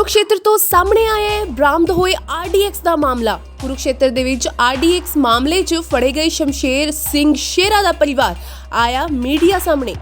ਕੁਰੂਕਸ਼ੇਤਰ ਤੋਂ ਸਾਹਮਣੇ ਆਇਆ ਹੈ, ਬਰਾਮਦ ਹੋਏ RDX ਦਾ ਮਾਮਲਾ। ਕੁਰੂਕਸ਼ੇਤਰ ਦੇ ਵਿੱਚ RDX ਮਾਮਲੇ 'ਚ ਫੜੇ ਗਏ ਸ਼ਮਸ਼ੇਰ ਸਿੰਘ ਸ਼ੇਰਾ ਦਾ ਪਰਿਵਾਰ ਆਇਆ ਮੀਡੀਆ ਸਾਹਮਣੇ।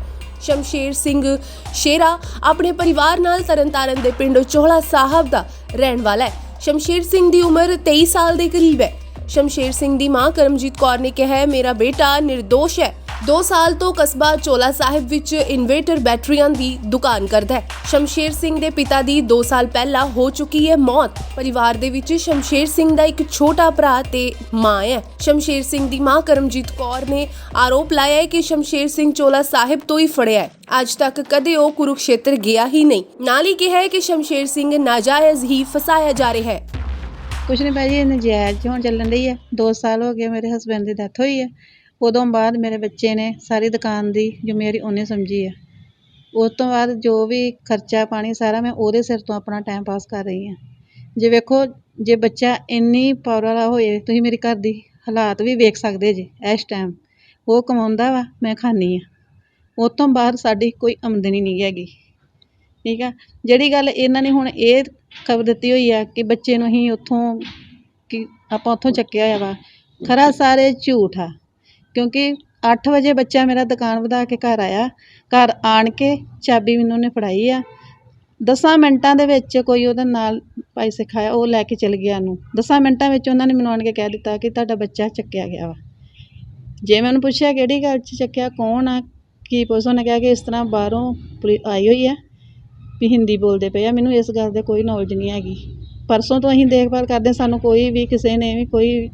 ਸ਼ਮਸ਼ੇਰ ਸਿੰਘ ਸ਼ੇਰਾ ਆਪਣੇ ਪਰਿਵਾਰ ਨਾਲ ਤਰਨਤਾਰਨ ਦੇ ਪਿੰਡ ਚੋਹਲਾ ਸਾਹਿਬ ਦਾ ਰਹਿਣ ਵਾਲਾ ਹੈ। ਸ਼ਮਸ਼ੇਰ ਸਿੰਘ ਦੀ ਉਮਰ 23 ਸਾਲ ਦੇ ਕਰੀਬ ਹੈ। ਸ਼ਮਸ਼ੇਰ ਸਿੰਘ ਦੀ ਮਾਂ ਕਰਮਜੀਤ ਕੌਰ ਨੇ ਕਿਹਾ, ਮੇਰਾ ਬੇਟਾ નિર્ਦੋਸ਼ ਹੈ। 2 ਸਾਲ ਤੋਂ ਕਸਬਾ ਚੋਲਾ ਸਾਹਿਬ ਵਿੱਚ ਇਨਵੇਟਰ ਬੈਟਰੀਆਂ ਦੀ ਦੁਕਾਨ ਕਰਦਾ ਹੈ। ਸ਼ਮਸ਼ੇਰ ਸਿੰਘ ਦੇ ਪਿਤਾ ਦੀ 2 ਸਾਲ ਪਹਿਲਾਂ ਹੋ ਚੁੱਕੀ ਹੈ ਮੌਤ। ਪਰਿਵਾਰ ਦੇ ਵਿੱਚ ਸ਼ਮਸ਼ੇਰ ਸਿੰਘ ਦਾ ਇੱਕ ਛੋਟਾ ਭਰਾ ਤੇ ਮਾਂ ਹੈ। ਸ਼ਮਸ਼ੇਰ ਸਿੰਘ ਦੀ ਮਾਂ ਕਰਮਜੀਤ ਕੌਰ ਨੇ ਆਰੋਪ ਲਾਇਆ ਹੈ ਕਿ ਸ਼ਮਸ਼ੇਰ ਸਿੰਘ ਚੋਲਾ ਸਾਹਿਬ ਤੋਂ ਹੀ ਫੜਿਆ ਹੈ। ਅੱਜ ਤੱਕ ਕਦੇ ਉਹ ਕੁਰੂਕਸ਼ੇਤਰ ਗਿਆ ਹੀ ਨਹੀਂ। ਨਾਲ ਹੀ ਕਿਹਾ ਹੈ ਕਿ ਸ਼ਮਸ਼ੇਰ ਸਿੰਘ ਨਾਜਾਇਜ਼ ਹੀ ਫਸਾਇਆ ਜਾ ਰਿਹਾ ਹੈ। ਕੁਛ ਨਹੀਂ ਭਾਜੀ ਇਹ ਨਜਾਇਜ਼ ਹੁਣ ਚੱਲਣ ਰਹੀ ਹੈ। 2 ਸਾਲ ਹੋ ਗਏ, ਮੇਰੇ ਹਸਬੰਡ ਦੀ ਡੈਥ ਹੋਈ ਹੈ। ਉਦੋਂ ਬਾਅਦ ਮੇਰੇ ਬੱਚੇ ਨੇ ਸਾਰੀ ਦੁਕਾਨ ਦੀ ਜ਼ਿੰਮੇਵਾਰੀ ਉਹਨੇ ਸਮਝੀ ਹੈ ਉਸ ਤੋਂ ਬਾਅਦ ਜੋ ਵੀ ਖਰਚਾ ਪਾਣੀ ਸਾਰਾ ਮੈਂ ਉਹਦੇ ਸਿਰ ਤੋਂ ਆਪਣਾ ਟਾਈਮ ਪਾਸ ਕਰ ਰਹੀ ਹਾਂ। ਜੇ ਵੇਖੋ, ਜੇ ਬੱਚਾ ਇੰਨੀ ਪਾਵਰ ਵਾਲਾ ਹੋਏ, ਤੁਸੀਂ ਮੇਰੇ ਘਰ ਦੀ ਹਾਲਾਤ ਵੀ ਵੇਖ ਸਕਦੇ ਜੇ ਇਸ ਟਾਈਮ ਉਹ ਕਮਾਉਂਦਾ ਵਾ, ਮੈਂ ਖਾਂਦੀ ਹਾਂ। ਉਸ ਤੋਂ ਬਾਅਦ ਸਾਡੀ ਕੋਈ ਆਮਦਨੀ ਨਹੀਂ ਹੈਗੀ। ਠੀਕ ਆ? ਜਿਹੜੀ ਗੱਲ ਇਹਨਾਂ ਨੇ ਹੁਣ ਇਹ ਖਬਰ ਦਿੱਤੀ ਹੋਈ ਆ ਕਿ ਬੱਚੇ ਨੂੰ ਅਸੀਂ ਉੱਥੋਂ ਕਿ ਆਪਾਂ ਉੱਥੋਂ ਚੱਕਿਆ ਹੋਇਆ ਵਾ, ਖਰਾ ਸਾਰੇ ਝੂਠ ਆ। ਕਿਉਂਕਿ 8 ਵਜੇ ਬੱਚਾ ਮੇਰਾ ਦੁਕਾਨ ਵਧਾ ਕੇ ਘਰ ਆਇਆ, ਘਰ ਆਣ ਕੇ ਚਾਬੀ ਮੈਨੂੰ ਉਹਨੇ ਫੜਾਈ ਆ। ਦਸਾਂ ਮਿੰਟਾਂ ਦੇ ਵਿੱਚ ਕੋਈ ਉਹਦੇ ਨਾਲ ਭਾਈ ਸਿਖਾਇਆ, ਉਹ ਲੈ ਕੇ ਚਲ ਗਿਆ ਉਹਨੂੰ। ਦਸਾਂ ਮਿੰਟਾਂ ਵਿੱਚ ਉਹਨਾਂ ਨੇ ਮੈਨੂੰ ਆਣ ਕੇ ਕਹਿ ਦਿੱਤਾ ਕਿ ਤੁਹਾਡਾ ਬੱਚਾ ਚੱਕਿਆ ਗਿਆ ਵਾ। ਜੇ ਮੈਂ ਉਹਨੂੰ ਪੁੱਛਿਆ ਕਿਹੜੀ ਗੱਲ 'ਚ ਚੱਕਿਆ, ਕੌਣ ਆ, ਕੀ ਪੁਲਿਸ ਉਹਨੇ ਕਿਹਾ ਕਿ ਇਸ ਤਰ੍ਹਾਂ ਬਾਹਰੋਂ ਪੁਲਿਸ ਆਈ ਹੋਈ ਆ, ਵੀ ਹਿੰਦੀ ਬੋਲਦੇ ਪਏ ਆ। ਮੈਨੂੰ ਇਸ ਗੱਲ ਦੇ ਕੋਈ ਨੌਲੇਜ ਨਹੀਂ ਹੈਗੀ। ਪਰਸੋਂ ਤੋਂ ਅਸੀਂ ਦੇਖਭਾਲ ਕਰਦੇ ਸਾਨੂੰ ਕੋਈ ਵੀ ਕਿਸੇ ਨੇ ਵੀ ਕੋਈ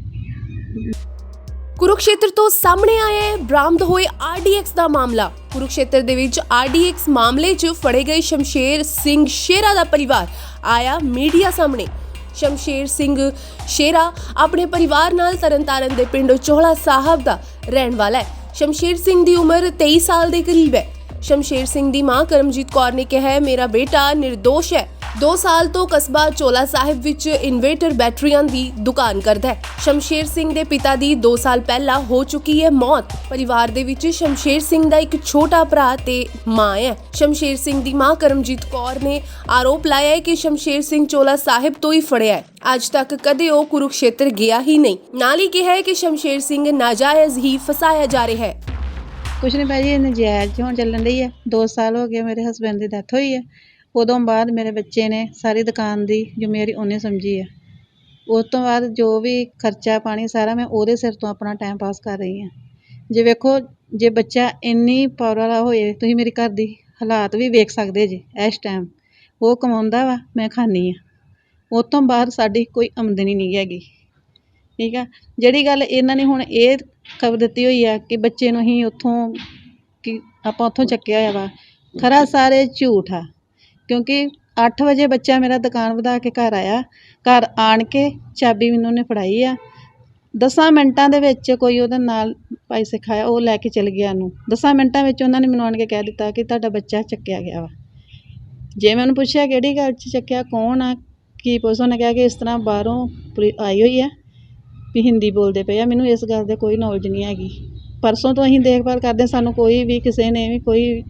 ਕੁਰੂਕਸ਼ੇਤਰ ਤੋਂ ਸਾਹਮਣੇ ਆਇਆ ਹੈ, ਬਰਾਮਦ ਹੋਏ RDX ਦਾ ਮਾਮਲਾ। ਕੁਰੂਕਸ਼ੇਤਰ ਦੇ ਵਿੱਚ RDX ਮਾਮਲੇ 'ਚ ਫੜੇ ਗਏ ਸ਼ਮਸ਼ੇਰ ਸਿੰਘ ਸ਼ੇਰਾ ਦਾ ਪਰਿਵਾਰ ਆਇਆ ਮੀਡੀਆ ਸਾਹਮਣੇ। ਸ਼ਮਸ਼ੇਰ ਸਿੰਘ ਸ਼ੇਰਾ ਆਪਣੇ ਪਰਿਵਾਰ ਨਾਲ ਤਰਨਤਾਰਨ ਦੇ ਪਿੰਡ ਚੋਹਲਾ ਸਾਹਿਬ ਦਾ ਰਹਿਣ ਵਾਲਾ ਹੈ। ਸ਼ਮਸ਼ੇਰ ਸਿੰਘ ਦੀ ਉਮਰ 23 ਸਾਲ ਦੇ ਕਰੀਬ ਹੈ। ਸ਼ਮਸ਼ੇਰ ਸਿੰਘ ਦੀ ਮਾਂ ਕਰਮਜੀਤ ਕੌਰ ਨੇ ਕਿਹਾ, ਮੇਰਾ ਬੇਟਾ નિર્ਦੋਸ਼ ਹੈ। 2 ਸਾਲ ਤੋਂ ਕਸਬਾ ਚੋਲਾ ਸਾਹਿਬ ਵਿੱਚ ਇਨਵੇਟਰ ਬੈਟਰੀਆਂ ਦੀ ਦੁਕਾਨ ਕਰਦਾ ਹੈ। ਸ਼ਮਸ਼ੇਰ ਸਿੰਘ ਦੇ ਪਿਤਾ ਦੀ 2 ਸਾਲ ਪਹਿਲਾਂ ਹੋ ਚੁੱਕੀ ਹੈ ਮੌਤ। ਪਰਿਵਾਰ ਦੇ ਵਿੱਚ ਸ਼ਮਸ਼ੇਰ ਸਿੰਘ ਦਾ ਇੱਕ ਛੋਟਾ ਭਰਾ ਤੇ ਮਾਂ ਹੈ। ਸ਼ਮਸ਼ੇਰ ਸਿੰਘ ਦੀ ਮਾਂ ਕਰਮਜੀਤ ਕੌਰ ਨੇ ਆਰੋਪ ਲਾਇਆ ਹੈ ਕਿ ਸ਼ਮਸ਼ੇਰ ਸਿੰਘ ਚੋਲਾ ਸਾਹਿਬ ਤੋਂ ਹੀ ਫੜਿਆ ਹੈ। ਅੱਜ ਤੱਕ ਕਦੇ ਉਹ ਕੁਰੂਕਸ਼ੇਤਰ ਗਿਆ ਹੀ ਨਹੀਂ। ਨਾਲ ਹੀ ਕਿਹਾ ਹੈ ਕਿ ਸ਼ਮਸ਼ੇਰ ਸਿੰਘ ਨਾਜਾਇਜ਼ ਹੀ ਫਸਾਇਆ ਜਾ ਰਿਹਾ ਹੈ। ਕੁਛ ਨਹੀਂ ਭਾਜੀ ਇਹ ਨਜਾਇਜ਼ ਹੁਣ ਚੱਲਣ ਰਹੀ ਹੈ। 2 ਸਾਲ ਹੋ ਗਏ, ਮੇਰੇ ਹਸਬੰਡ ਦੀ ਡੈਥ ਹੋਈ ਹੈ। ਉਦੋਂ ਬਾਅਦ ਮੇਰੇ ਬੱਚੇ ਨੇ ਸਾਰੀ ਦੁਕਾਨ ਦੀ ਜ਼ਿੰਮੇਵਾਰੀ ਉਹਨੇ ਸਮਝੀ ਹੈ ਉਸ ਤੋਂ ਬਾਅਦ ਜੋ ਵੀ ਖਰਚਾ, ਪਾਣੀ ਸਾਰਾ ਮੈਂ ਉਹਦੇ ਸਿਰ ਤੋਂ ਆਪਣਾ ਟਾਈਮ ਪਾਸ ਕਰ ਰਹੀ ਹਾਂ ਜੇ ਵੇਖੋ, ਜੇ ਬੱਚਾ ਇੰਨੀ ਪਾਵਰ ਵਾਲਾ ਹੋਏ, ਤੁਸੀਂ ਮੇਰੇ ਘਰ ਦੀ ਹਾਲਾਤ ਵੀ ਵੇਖ ਸਕਦੇ ਜੇ ਇਸ ਟਾਈਮ ਉਹ ਕਮਾਉਂਦਾ ਵਾ, ਮੈਂ ਖਾਂਦੀ ਹਾਂ ਉਸ ਤੋਂ ਬਾਅਦ ਸਾਡੀ ਕੋਈ ਆਮਦਨੀ ਨਹੀਂ ਹੈਗੀ। ਠੀਕ ਆ? ਜਿਹੜੀ ਗੱਲ ਇਹਨਾਂ ਨੇ ਹੁਣ ਇਹ ਖਬਰ ਦਿੱਤੀ ਹੋਈ ਆ ਕਿ ਬੱਚੇ ਨੂੰ ਅਸੀਂ ਉੱਥੋਂ ਕਿ ਆਪਾਂ ਉੱਥੋਂ ਚੱਕਿਆ ਹੋਇਆ ਵਾ। ਖਰਾ ਸਾਰੇ ਝੂਠ ਆ। ਕਿਉਂਕਿ 8 ਵਜੇ ਬੱਚਾ ਮੇਰਾ ਦੁਕਾਨ ਵਧਾ ਕੇ ਘਰ ਆਇਆ, ਘਰ ਆਣ ਕੇ ਚਾਬੀ ਮੈਨੂੰ ਉਹਨੇ ਫੜਾਈ ਆ। ਦਸਾਂ ਮਿੰਟਾਂ ਦੇ ਵਿੱਚ ਕੋਈ ਉਹਦੇ ਨਾਲ ਭਾਈ ਸਿਖਾਇਆ, ਉਹ ਲੈ ਕੇ ਚਲ ਗਿਆ ਉਹਨੂੰ। ਦਸਾਂ ਮਿੰਟਾਂ ਵਿੱਚ ਉਹਨਾਂ ਨੇ ਮੈਨੂੰ ਆਣ ਕੇ ਕਹਿ ਦਿੱਤਾ ਕਿ ਤੁਹਾਡਾ ਬੱਚਾ ਚੱਕਿਆ ਗਿਆ ਵਾ। ਜੇ ਮੈਂ ਉਹਨੂੰ ਪੁੱਛਿਆ ਕਿਹੜੀ ਗੱਲ 'ਚ ਚੱਕਿਆ, ਕੌਣ ਆ, ਕੀ ਪੁਲਿਸ ਉਹਨੇ ਕਿਹਾ ਕਿ ਇਸ ਤਰ੍ਹਾਂ ਬਾਹਰੋਂ ਪੁਲਿ, ਆਈ ਹੋਈ ਆ ਵੀ ਹਿੰਦੀ ਬੋਲਦੇ ਪਏ ਆ, ਮੈਨੂੰ ਇਸ ਗੱਲ ਦੇ ਕੋਈ ਨੌਲੇਜ ਨਹੀਂ ਹੈਗੀ। ਪਰਸੋਂ ਤੋਂ ਅਸੀਂ ਦੇਖਭਾਲ ਕਰਦੇ ਸਾਨੂੰ ਕੋਈ ਵੀ ਕਿਸੇ ਨੇ ਵੀ ਕੋਈ